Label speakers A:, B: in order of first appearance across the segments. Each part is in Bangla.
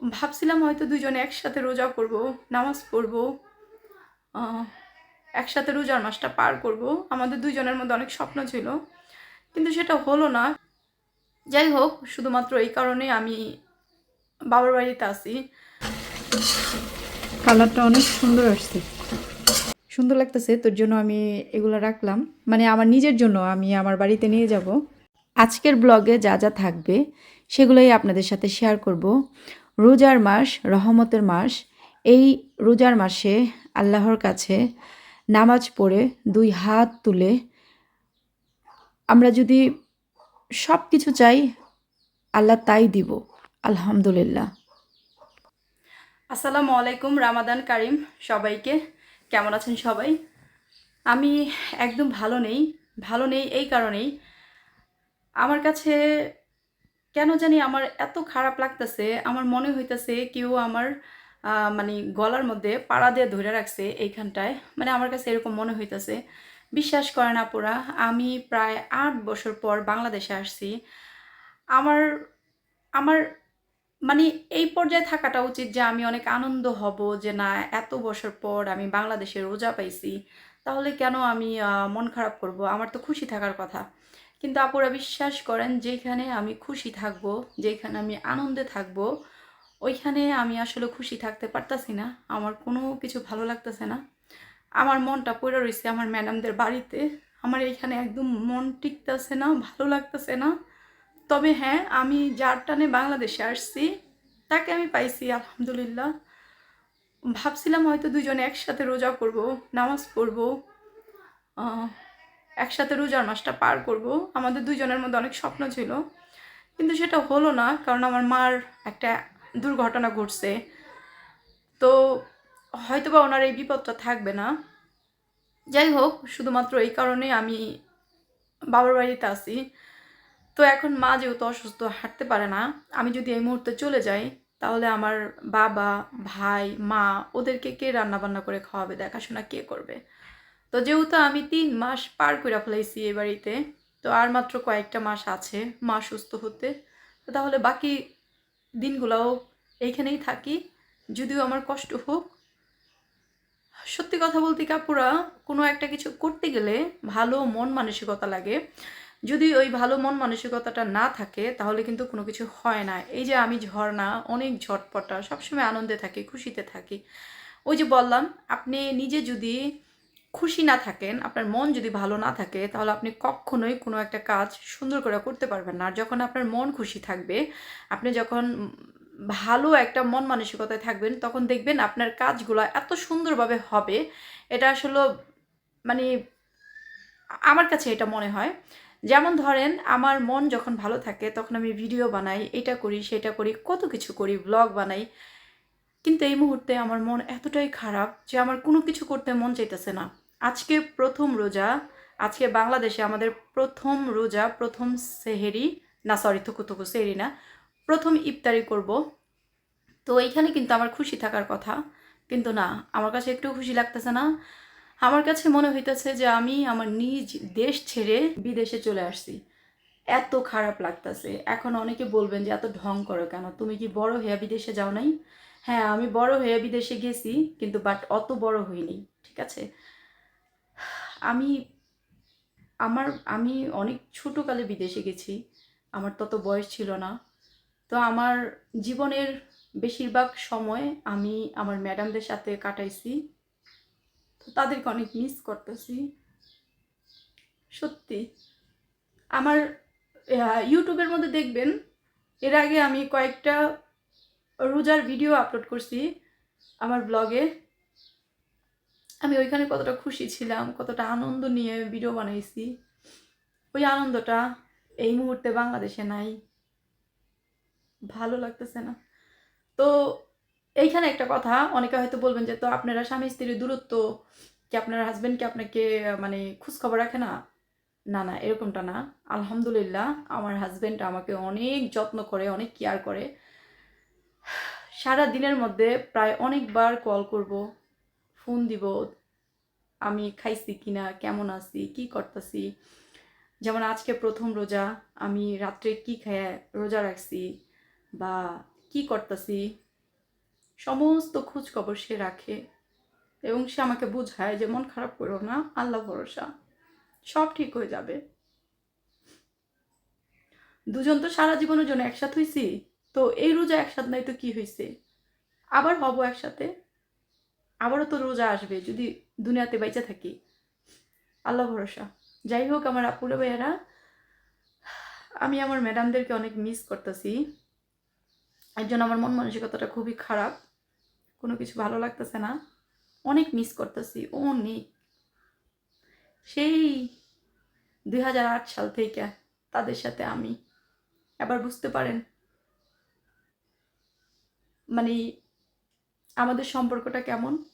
A: ভাবছিলাম হয়তো দুজনে একসাথে রোজা করব, নামাজ পড়ব একসাথে রোজার মাসটা পার করব। আমাদের দুজনের মধ্যে অনেক স্বপ্ন ছিল, কিন্তু সেটা হলো না। যাই হোক, শুধুমাত্র এই কারণে আমি বাবার বাড়িতে আসি কালারটা অনেক সুন্দর আসছে। সুন্দর লাগতেছে, তোর জন্য আমি এগুলো রাখলাম। মানে আমার নিজের জন্য আমি আমার বাড়িতে নিয়ে যাব। আজকের ব্লগে যা যা থাকবে, সেগুলোই আপনাদের সাথে শেয়ার করব। রোজার মাস, রহমতের মাস। এই রোজার মাসে আল্লাহর কাছে নামাজ পড়ে দুই হাত তুলে আমরা যদি সব কিছু চাই, আল্লাহ তাই দিব। আলহামদুলিল্লাহ। আসসালামু আলাইকুম, রামাদান কারিম সবাইকে। কেমন আছেন সবাই? আমি একদম ভালো নেই ভালো নেই এই কারণেই। আমার কাছে কেন জানি আমার এত খারাপ লাগতেছে, আমার মনে হইতেছে কেউ আমার মানে গলার মধ্যে পাড়া দিয়ে ধরে রাখছে এইখানটায়। মানে আমার কাছে এরকম মনে হইতেছে। বিশ্বাস করেন আপুরা, আমি প্রায় আট বছর পর বাংলাদেশে আসছি। আমার আমার মানে এই পর্যায়ে থাকাটা উচিত যে আমি অনেক আনন্দ হব যে না, এত বছর পর আমি বাংলাদেশে রোজা পাইছি। তাহলে কেন আমি মন খারাপ করব? আমার তো খুশি থাকার কথা। কিন্তু আপুরা বিশ্বাস করেন, যেখানে আমি খুশি থাকব, যেখানে আমি আনন্দে থাকব, ওইখানে আমি আসলে খুশি থাকতে পারতাছি না। আমার কোনো কিছু ভালো লাগতেছে না। আমার মনটা পড়ে রয়েছে আমার ম্যাডামদের বাড়িতে। আমার এইখানে একদম মন টিকতেছে না, ভালো লাগতেছে না। তবে হ্যাঁ আমি যার টানে বাংলাদেশে আসছি, তাকে আমি পাইছি, আলহামদুলিল্লাহ। ভাবছিলাম হয়তো দুজনে একসাথে রোজা করব, নামাজ পড়ব। একসাথে রোজার মাসটা পার করব। আমাদের দুজনের মধ্যে অনেক স্বপ্ন ছিল। কিন্তু সেটা হলো না, কারণ আমার মার একটা দুর্ঘটনা ঘটছে। তো হয়তোবা ওনার এই বিপদটা থাকবে না। যাই হোক, শুধুমাত্র এই কারণে আমি বাবার বাড়িতে আসি তো এখন মা যেহেতু অসুস্থ, হাঁটতে পারে না, আমি যদি এই মুহূর্তে চলে যাই, তাহলে আমার বাবা, ভাই, মা, ওদেরকে কে রান্না বান্না করে খাওয়াবে, দেখাশোনা কে করবে? তো যেহেতু আমি তিন মাস পার করে ফেলাইছি এই বাড়িতে, তো আর মাত্র কয়েকটা মাস আছে মা সুস্থ হতে। তো তাহলে বাকি দিনগুলোও এইখানেই থাকি, যদিও আমার কষ্ট হোক। সত্যি কথা বলতে কাপুরা কোনো একটা কিছু করতে গেলে ভালো মন মানসিকতা লাগে। যদি ওই ভালো মন মানসিকতাটা না থাকে, তাহলে কিন্তু কোনো কিছু হয় না। এই যে আমি ঝর্ণা, অনেক ঝটপটা, সবসময় আনন্দে থাকি, খুশিতে থাকি। ওই যে বললাম, আপনি নিজে যদি খুশি না থাকেন, আপনার মন যদি ভালো না থাকে, তাহলে আপনি কখনোই কোনো একটা কাজ সুন্দর করে করতে পারবেন না। আর যখন আপনার মন খুশি থাকবে, আপনি যখন ভালো একটা মন মানসিকতায় থাকবেন, তখন দেখবেন আপনার কাজগুলো এত সুন্দরভাবে হবে। এটা আসলে মানে আমার কাছে এটা মনে হয়। যেমন ধরেন, আমার মন যখন ভালো থাকে, তখন আমি ভিডিও বানাই, এটা করি, সেটা করি, কত কিছু করি, ব্লগ বানাই। কিন্তু এই মুহূর্তে আমার মন এতটাই খারাপ যে আমার কোনো কিছু করতে মন চাইতেছে না। আজকে প্রথম রোজা, আজকে বাংলাদেশে আমাদের প্রথম রোজা, প্রথম সেহেরি, না সরি থুকু থুকু, সেহেরি না, প্রথম ইফতারি করব। তো এইখানে কিন্তু আমার খুশি থাকার কথা, কিন্তু না, আমার কাছে একটু খুশি লাগতেছে না। আমার কাছে মনে হইতেছে যে আমি আমার নিজ দেশ ছেড়ে বিদেশে চলে আসছি। এত খারাপ লাগতেছে। এখন অনেকে বলবেন যে, এত ঢং করো কেন? তুমি কি বড় হয়ে বিদেশে যাও নাই? হ্যাঁ আমি বড় হয়ে বিদেশে গেছি, কিন্তু বাট অত বড় হইনি ঠিক আছে? আমি, আমার, আমি অনেক ছোটোকালে বিদেশে গেছি। আমার তত বয়স ছিল না। তো আমার জীবনের বেশিরভাগ সময় আমি আমার ম্যাডামদের সাথে কাটাইছি। তো তাদেরকে অনেক মিস করতেছি। সত্যি। আমার ইউটিউবের মধ্যে দেখবেন, এর আগে আমি কয়েকটা রোজার ভিডিও আপলোড করছি আমার ব্লগে আমি ওইখানে কতটা খুশি ছিলাম, কতটা আনন্দ নিয়ে ভিডিও বানাইছি। ওই আনন্দটা এই মুহূর্তে বাংলাদেশে নাই। ভালো লাগতেছে না। তো এইখানে একটা কথা, অনেকে হয়তো বলবেন যে, তো আপনারা স্বামী স্ত্রীর দূরত্ব কি আপনার হাজবেন্ড কি আপনাকে মানে খোঁজখবর রাখে না? না না, এরকমটা না। আলহামদুলিল্লাহ, আমার হাজবেন্ড আমাকে অনেক যত্ন করে, অনেক কেয়ার করে। সারা দিনের মধ্যে প্রায় অনেকবার কল করব। ফোন দিব, আমি খাইছি কি না কেমন আছি, কি করতেছি? যেমন আজকে প্রথম রোজা, আমি রাত্রে কি খেয়ে রোজা রাখছি বা কি করতেছি, সমস্ত খোঁজ খবর সে রাখে এবং সে আমাকে বোঝায় যে, মন খারাপ করো না, আল্লাহ ভরসা, সব ঠিক হয়ে যাবে। দুজন তো সারা জীবনের জন্য একসাথে হয়েছি তো এই রোজা একসাথে নাই তো কি হয়েছে আবার হব একসাথে? আবারও তো রোজা আসবে, যদি দুনিয়াতে বেঁচে থাকি। আল্লাহ ভরসা। যাই হোক আমার আপুরা ভাইয়ারা, আমি আমার ম্যাডামদেরকে অনেক মিস করতেছি। এর জন্য আমার মন মানসিকতাটা খুবই খারাপ। কোনো কিছু ভালো লাগতেছে না। অনেক মিস করতেছি, অনেক। সেই দুই হাজার আট সাল থেকে তাদের সাথে আমি। এবার বুঝতে পারেন মানে আমাদের সম্পর্কটা কেমন?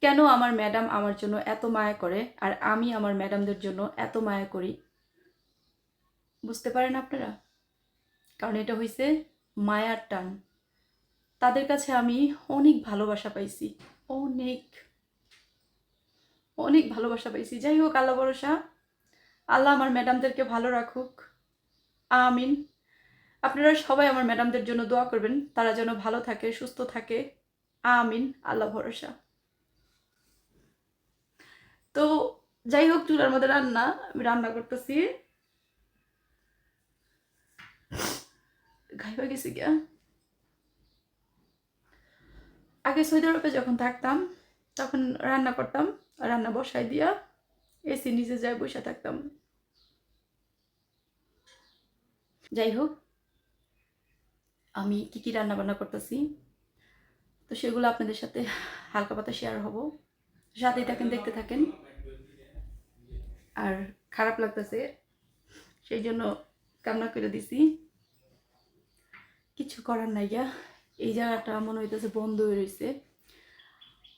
A: কেন আমার ম্যাডাম আমার জন্য এত মায়া করে আর আমি আমার ম্যাডামদের জন্য এত মায়া করি? বুঝতে পারেন আপনারা? কারণ এটা হয়েছে মায়ার টান। তাদের কাছে আমি অনেক ভালোবাসা পাইছি। অনেক। অনেক ভালোবাসা পাইছি। যাই হোক, আল্লাহ ভরসা। আল্লাহ আমার ম্যাডামদেরকে ভালো রাখুক। আমিন। আপনারা সবাই আমার ম্যাডামদের জন্য দোয়া করবেন। তারা যেন ভালো থাকে, সুস্থ থাকে। আমিন। আল্লাহ ভরসা। তো যাই হোক, চুলার মধ্যে রান্না, আমি রান্না করতেছি। খাইবা গেছি গিয়া। আগে সৌদি আরবে যখন থাকতাম, তখন রান্না করতাম। রান্না বসাই দিয়া এসি নিচে যায় বসে থাকতাম। যাই হোক আমি কি কি রান্না বান্না করতেছি? তো সেগুলো আপনাদের সাথে হালকা পাতা শেয়ার হব। সাথেই থাকেন, দেখতে থাকেন। আর খারাপ লাগতেছে, সেই জন্য কান্না করে দিছি। কিছু করার নাই গা। এই জায়গাটা মনে হইতেছে বন্ধ হয়ে রয়েছে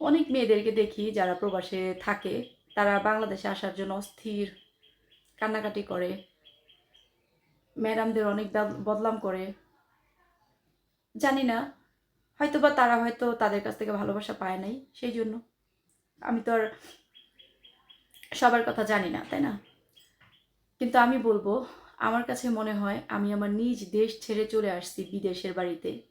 A: অনেক মেয়েদেরকে দেখি যারা প্রবাসে থাকে, তারা বাংলাদেশে আসার জন্য অস্থির কান্নাকাটি করে। ম্যাডামদের অনেক বদ- বদনাম করে। জানি না। হয়তো বা তারা হয়তো তাদের কাছ থেকে ভালোবাসা পায় নাই, সেই জন্য। আমি তো আর সবার কথা জানি না, তাই না? কিন্তু আমি বলব, আমার কাছে মনে হয় আমি আমার নিজ দেশ ছেড়ে চলে আসছি বিদেশের বাড়িতে।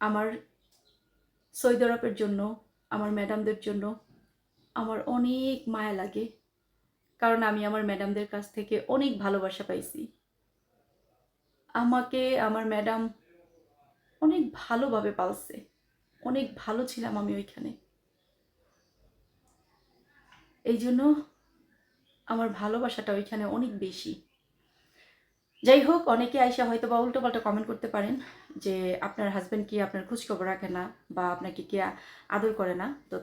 A: আমার সৌদি আরবের জন্য, আমার ম্যাডামদের জন্য আমার অনেক মায়া লাগে, কারণ আমি আমার ম্যাডামদের কাছ থেকে অনেক ভালোবাসা পাইছি। আমাকে, আমার ম্যাডাম অনেক ভালোভাবে পালছে। অনেক ভালো ছিলাম আমি ওইখানে। এই জন্য আমার ভালোবাসাটা ওইখানে অনেক বেশি। যাই হোক, অনেকে আইসা হয়তো বা উল্টো পাল্টা কমেন্ট করতে পারেন যে আপনার হাজব্যান্ড কি আপনার খোঁজখবর রাখে না বা আপনাকে কি আদর করে না। তো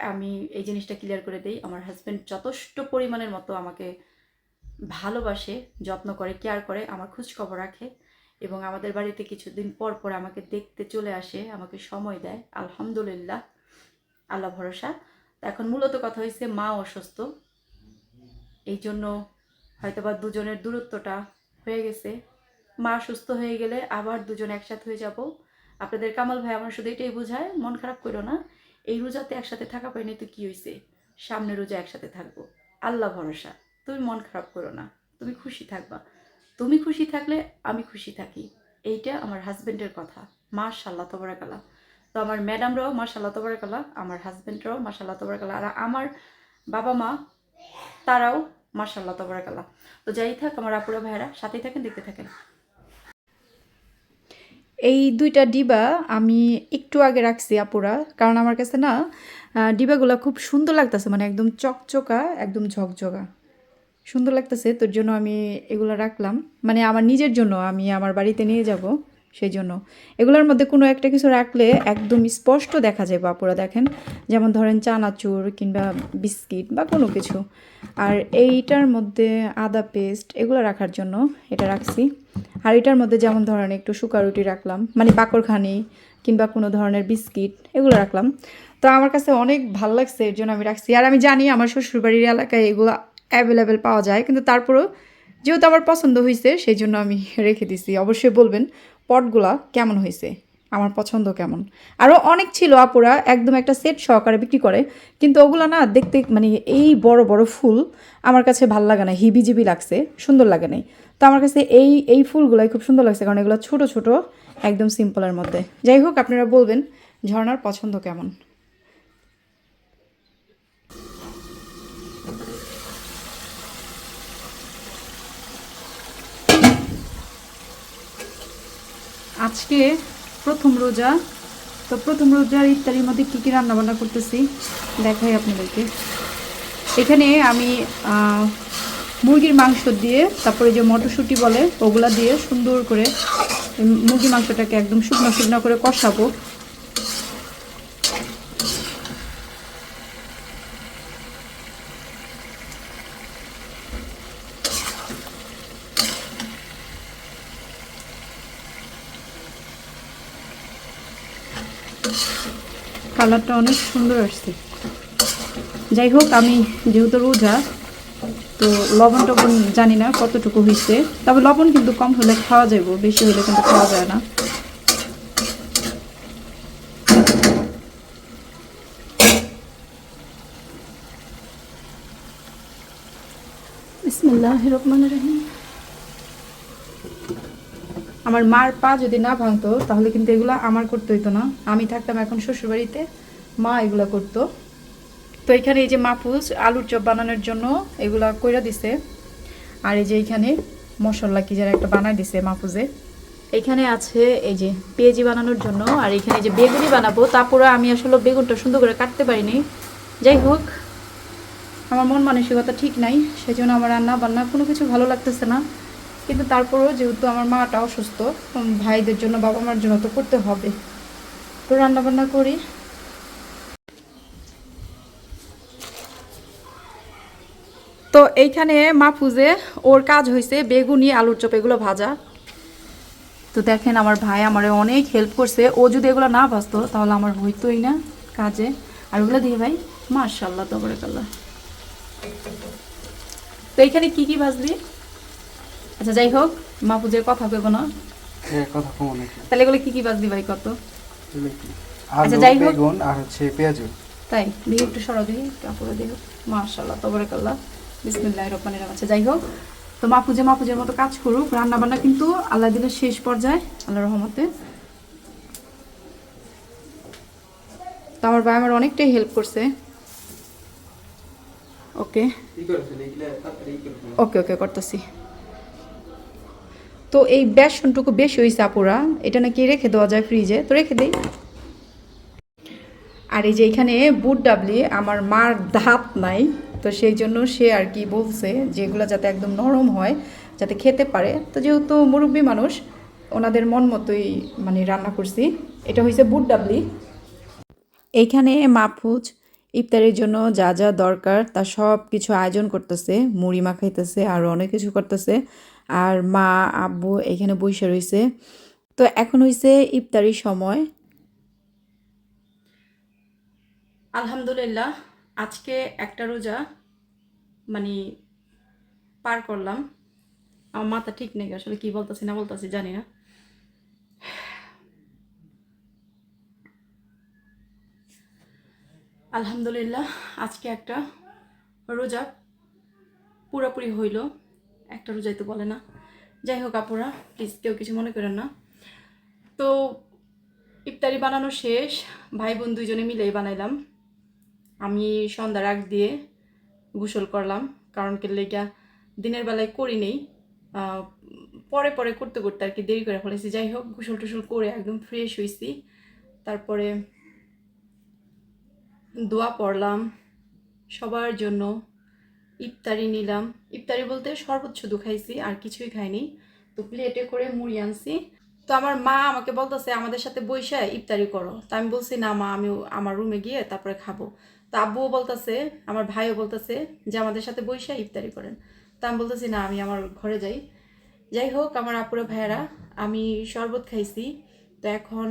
A: আমি এই জিনিসটা ক্লিয়ার করে দিই, আমার হাজব্যান্ড যথেষ্ট পরিমাণের মতো আমাকে ভালোবাসে, যত্ন করে কেয়ার করে, আমার খোঁজখবর রাখে। এবং আমাদের বাড়িতে কিছুদিন পর পর আমাকে দেখতে চলে আসে, আমাকে সময় দেয়। আলহামদুলিল্লাহ, আল্লাহ ভরসা। এখন মূলত কথা হয়েছে মা অসুস্থ। এই জন্য হয়তোবা দুজনের দূরত্বটা হয়ে গেছে। মা সুস্থ হয়ে গেলে আবার দুজন একসাথে হয়ে যাব। আপনাদের কামাল ভাই আমার শুধু এটাই বোঝায়, মন খারাপ করো না। এই রোজাতে একসাথে থাকা পাইনি তো কী হয়েছে সামনে রোজা একসাথে থাকব। আল্লাহ ভরসা, তুমি মন খারাপ করো না, তুমি খুশি থাকবা। তুমি খুশি থাকলে আমি খুশি থাকি। এইটা আমার হাজবেন্ডের কথা। মাশাল্লাহ তবরাকালা তো আমার ম্যাডামরাও মাশাল্লাহ তবরাকালা আমার হাজবেন্ডরাও মাশাল্লাহ তবরাকালা আর আমার বাবা মা তারাও মাশাল্লাহ তবরাকালা তো যাই থাক আমার আপুরা, ভাইয়েরা, সাথেই থাকেন, দেখতে থাকেন। এই দুইটা ডিবা আমি একটু আগে রাখছি আপুরা, কারণ আমার কাছে না ডিবাগুলো খুব সুন্দর লাগতেছে মানে একদম চকচকা, একদম ঝকঝকা। সুন্দর লাগতেছে, তোর জন্য আমি এগুলো রাখলাম। মানে আমার নিজের জন্য, আমি আমার বাড়িতে নিয়ে যাব সেই জন্য। এগুলোর মধ্যে কোনো একটা কিছু রাখলে একদম স্পষ্ট দেখা যায় বাপুরা, দেখেন। যেমন ধরেন চানাচুর কিংবা বিস্কিট বা কোনো কিছু। আর এইটার মধ্যে আদা পেস্ট, এগুলো রাখার জন্য এটা রাখছি। আর এটার মধ্যে যেমন ধরেন একটু শুকা রুটি রাখলাম মানে পাকড়খানি কিংবা কোনো ধরনের বিস্কিট, এগুলো রাখলাম। তো আমার কাছে অনেক ভালো লাগছে, এর জন্য আমি রাখছি। আর আমি জানি আমার শ্বশুরবাড়ির এলাকায় এগুলো অ্যাভেলেবেল পাওয়া যায়, কিন্তু তারপরেও যেহেতু আমার পছন্দ হয়েছে সেই জন্য আমি রেখে দিছি। অবশ্যই বলবেন, পটগুলা কেমন হয়েছে আমার পছন্দ কেমন? আরও অনেক ছিল আপুরা, একদম একটা সেট সহকারে বিক্রি করে, কিন্তু ওগুলো না দেখতে মানে এই বড় বড় ফুল আমার কাছে ভালো লাগে না, হিবিজিবি লাগছে, সুন্দর লাগে নাই। তো আমার কাছে এই এই ফুলগুলাই খুব সুন্দর লাগছে, কারণ এগুলো ছোট ছোট, একদম সিম্পলের মধ্যে। যাই হোক, আপনারা বলবেন, ঝর্ণার পছন্দ কেমন? আজকে প্রথম রোজা। তো প্রথম রোজার ইত্যাদির মধ্যে কী কী রান্নাবান্না করতেছি দেখাই আপনাদেরকে। এখানে আমি মুরগির মাংস দিয়ে, তারপরে যে মটরশুঁটি বলে, ওগুলা দিয়ে সুন্দর করে মুরগি মাংসটাকে একদম শুকনো শুকনো করে কষাবো। কালারটা অনেক সুন্দর আসছে। যাই হোক, আমি যেহেতু রোজা, তো লবণ টবণ জানি না কতটুকু হয়েছে। তবে লবণ কিন্তু কম হলে খাওয়া যাবে বেশি হলে কিন্তু খাওয়া যায় না। বিসমিল্লাহ রহমান রহিম। আমার মার পা যদি না ভাঙতো, তাহলে কিন্তু এগুলো আমার করতে হইতো না। আমি থাকতাম এখন শ্বশুরবাড়িতে, মা এগুলো করতো। তো এখানে এই যে মাপুজ আলুর চপ বানানোর জন্য এগুলা কইরা দিছে। আর এই যে এখানে মশলা কি যেন একটা বানাই দিছে মাপুজে এখানে আছে এই যে পেঁয়াজি বানানোর জন্য, আর এখানে যে বেগুনি বানাবো তারপরে আমি আসলে বেগুনটা সুন্দর করে কাটতে পারিনি। যাই হোক, আমার মন মানসিকতা ঠিক নাই সেই জন্য আমার রান্না বান্না কোনো কিছু ভালো লাগতেছে না। কিন্তু তারপরেও যেহেতু আমার মাটা অসুস্থ ভাইদের জন্য বাবা মার জন্য তো করতে হবে। তো রান্না বান্না করি। তো এইখানে মাহফুজে ওর কাজ হয়েছে বেগুনি, আলুর চপ, এগুলো ভাজা। তো দেখেন আমার ভাই আমার অনেক হেল্প করছে। ও যদি এগুলো না ভাজতো, তাহলে আমার হইতোই না কাজে। আর ওগুলো দিয়ে ভাই মার্শাল্লাহ তো করে কাল্লা তো এইখানে কি কি ভাজলি আচ্ছা যাই হোক মা মাহফুজের কথা কইব না।
B: এর কথা কমন নাকি
A: তাহলে এগুলো কি কি ভাজলি ভাই কত? আচ্ছা, যাই হোক।
B: বেগুন আর হচ্ছে পেঁয়াজু।
A: তাই দিয়ে একটু সরা দিই কাপড়ে দিয়ে মার্শাল্লাহ তবরে কাল্লা বিসমিল্লাহ রহমান রহিম। আচ্ছা যাই হোক। তো মাপুজে মাপুজের মতো কাজ করুক। রান্না বান্না কিন্তু আল্লাহ দিলের শেষ পর্যায়ে আল্লাহ রহমতে। তো আমার ভাই আমার অনেকটাই হেল্প করছে। ওকে ওকে ওকে করতেছি। তো এই বেসনটুকু বেশি হয়েছে আপুরা, এটা নাকি রেখে দেওয়া যায় ফ্রিজে তো রেখে দিই। আর এই যে এখানে বুট ডাবলি, আমার মার দাঁত নাই, তো সেই জন্য সে আর কি বলছে যে এগুলো যাতে একদম নরম হয়, যাতে খেতে পারে। তো যেহেতু মুরব্বী মানুষ, ওনাদের মন মতোই মানে রান্না করছি। এটা হয়েছে বুট ডাবলি। এইখানে মাহফুজ ইফতারের জন্য যা যা দরকার, তা সব কিছু আয়োজন করতেছে, মুড়ি মাখাইতেছে, আর অনেক কিছু করতেছে। আর মা, আব্বু এখানে বসে রয়েছে। তো এখন হয়েছে ইফতারির সময়। আলহামদুলিল্লাহ, আজকে একটা রোজা মানে পার করলাম। আমার মাথা ঠিক নেই, আসলে কি বলতেছি না বলতেছি জানি না। আলহামদুলিল্লাহ, আজকে একটা রোজা পুরোপুরি হইল। একটা রোজাই তো বলে না। যাই হোক আপুরা প্লিজ কেউ কিছু মনে করেন না। তো ইফতারি বানানো শেষ, ভাই বোন দুইজনে মিলেই বানাইলাম। আমি সন্ধ্যার আগ দিয়ে গোসল করলাম, কারণ কি লেগা দিনের বেলায় করি নেই। পরে পরে করতে করতে আর কি দেরি করে ফেলেছি। যাই হোক, গোসল টোসল করে একদম ফ্রেশ হয়েছি তারপরে দোয়া পড়লাম সবার জন্য। ইফতারি নিলাম। ইফতারি বলতে শরবত শুধু খাইছি, আর কিছুই খাইনি। তো প্লেটে করে মুড়ি আনছি। তো আমার মা আমাকে বলতেছে, আমাদের সাথে বইসা ইফতারি করো। তো আমি বলছি, না মা, আমি আমার রুমে গিয়ে তারপরে খাব। তো আব্বুও বলতেছে, আমার ভাইও বলতেছে যে, আমাদের সাথে বইসা ইফতারি করেন। তা আমি বলতেছি, না, আমি আমার ঘরে যাই। যাই হোক, আমার আপুরা ভাইয়েরা, আমি শরবত খাইছি। তো এখন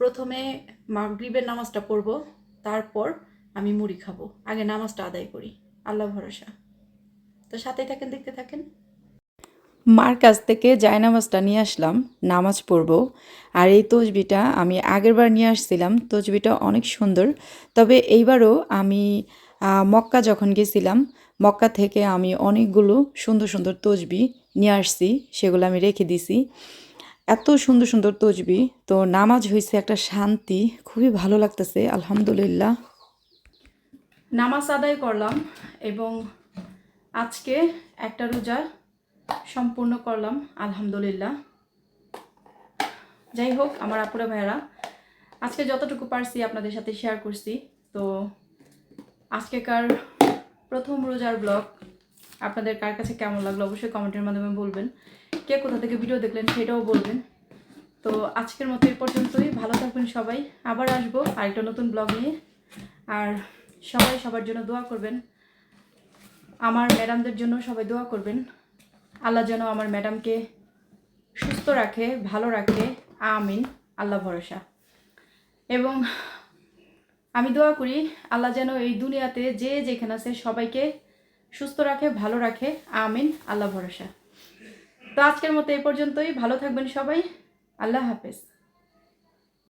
A: প্রথমে মাগরিবের নামাজটা পড়ব, তারপর আমি মুড়ি খাব। আগে নামাজটা আদায় করি। আল্লাহ ভরসা। তো সাথেই থাকেন দেখতে থাকেন। মার কাছ থেকে জায়নামাজটা নিয়ে আসলাম নামাজ পড়ব। আর এই তসবিটা আমি আগেরবার নিয়ে আসছিলাম তসবিটা অনেক সুন্দর। তবে এইবারও আমি মক্কা যখন গেছিলাম মক্কা থেকে আমি অনেকগুলো সুন্দর সুন্দর তসবি নিয়ে আসছি সেগুলো আমি রেখে দিছি। এত সুন্দর সুন্দর তসবি তো নামাজ হয়েছে একটা শান্তি খুবই ভালো লাগতেছে আলহামদুলিল্লাহ। নামাজ আদায় করলাম এবং আজকে একটা রোজা সম্পূর্ণ করলাম, আলহামদুলিল্লাহ। যাই হোক, আমার আপুরা ভাইয়েরা, আজকে যতটুকু পারছি আপনাদের সাথে শেয়ার করছি। তো আজকেকার প্রথম রোজার ব্লগ আপনাদের কার কাছে কেমন লাগল অবশ্যই কমেন্টের মাধ্যমে বলবেন। কে কোথা থেকে ভিডিও দেখলেন সেটাও বলবেন। তো আজকের মতো এই পর্যন্তই। ভালো থাকবেন সবাই। আবার আসব আরেকটা নতুন ব্লগ নিয়ে। আর সবাই সবার জন্য দোয়া করবেন। আমার ম্যাডামদের জন্য সবাই দোয়া করবেন। আল্লাহ যেন আমার ম্যাডামকে সুস্থ রাখে, ভালো রাখে। আমিন। আল্লাহ ভরসা। এবং আমি দোয়া করি, আল্লাহ যেন এই দুনিয়াতে যে যেখানে আছে সবাইকে সুস্থ রাখে, ভালো রাখে। আমিন। আল্লাহ ভরসা। তো আজকের মতো এই পর্যন্তই। ভালো থাকবেন সবাই। আল্লাহ হাফেজ।